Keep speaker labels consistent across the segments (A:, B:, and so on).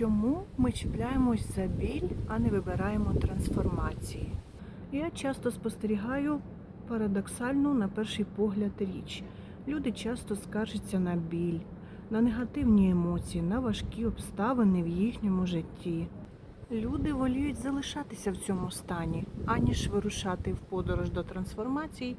A: Чому ми чіпляємось за біль, а не вибираємо трансформації? Я часто спостерігаю парадоксальну, на перший погляд, річ. Люди часто скаржаться на біль, на негативні емоції, на важкі обставини в їхньому житті. Люди воліють залишатися в цьому стані, аніж вирушати в подорож до трансформацій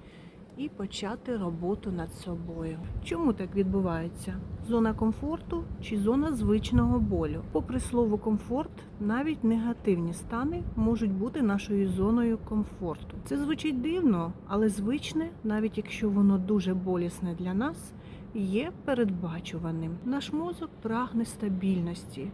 A: і почати роботу над собою. Чому так відбувається? Зона комфорту чи зона звичного болю? Попри слово комфорт, навіть негативні стани можуть бути нашою зоною комфорту. Це звучить дивно, але звичне, навіть якщо воно дуже болісне для нас, є передбачуваним. Наш мозок прагне стабільності.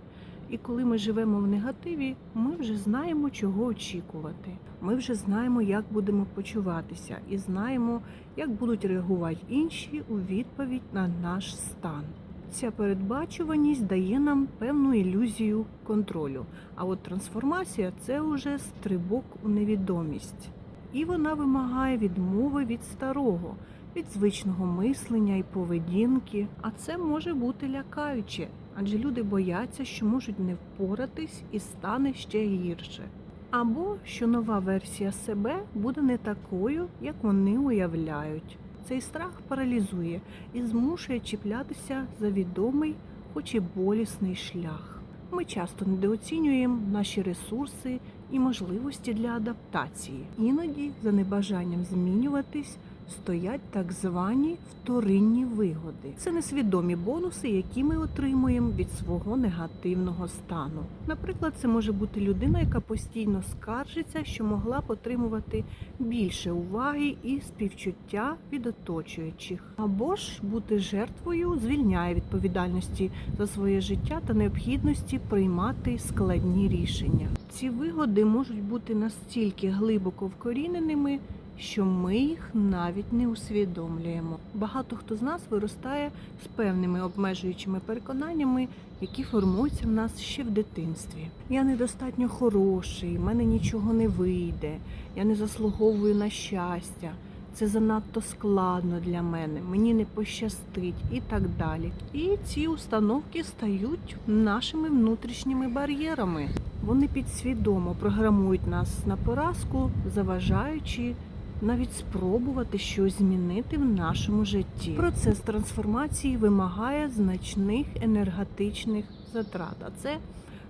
A: І коли ми живемо в негативі, ми вже знаємо, чого очікувати. Ми вже знаємо, як будемо почуватися, і знаємо, як будуть реагувати інші у відповідь на наш стан. Ця передбачуваність дає нам певну ілюзію контролю. А от трансформація це вже стрибок у невідомість. І вона вимагає відмови від старого, від звичного мислення і поведінки. А це може бути лякаюче, адже люди бояться, що можуть не впоратись і стане ще гірше. Або що нова версія себе буде не такою, як вони уявляють. Цей страх паралізує і змушує чіплятися за відомий, хоч і болісний шлях. Ми часто недооцінюємо наші ресурси і можливості для адаптації. Іноді, за небажанням змінюватись, стоять так звані вторинні вигоди. Це несвідомі бонуси, які ми отримуємо від свого негативного стану. Наприклад, це може бути людина, яка постійно скаржиться, що могла б отримувати більше уваги і співчуття від оточуючих, або ж бути жертвою звільняє відповідальності за своє життя та необхідності приймати складні рішення. Ці вигоди можуть бути настільки глибоко вкоріненими, що ми їх навіть не усвідомлюємо. Багато хто з нас виростає з певними обмежуючими переконаннями, які формуються в нас ще в дитинстві. Я недостатньо хороший, в мене нічого не вийде, я не заслуговую на щастя. Це занадто складно для мене, мені не пощастить і так далі. І ці установки стають нашими внутрішніми бар'єрами. Вони підсвідомо програмують нас на поразку, заважаючи навіть спробувати щось змінити в нашому житті. Процес трансформації вимагає значних енергетичних затрат. А це,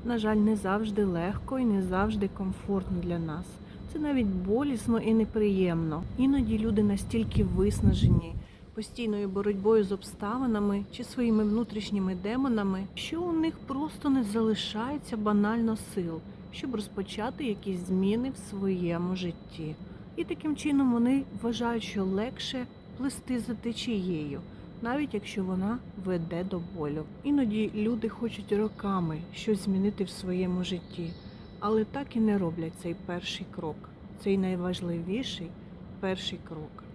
A: на жаль, не завжди легко і не завжди комфортно для нас. Це навіть болісно і неприємно. Іноді люди настільки виснажені постійною боротьбою з обставинами чи своїми внутрішніми демонами, що у них просто не залишається банально сил, щоб розпочати якісь зміни в своєму житті. І таким чином вони вважають, що легше плисти за течією, навіть якщо вона веде до болю. Іноді люди хочуть роками щось змінити в своєму житті, але так і не роблять цей перший крок, цей найважливіший перший крок.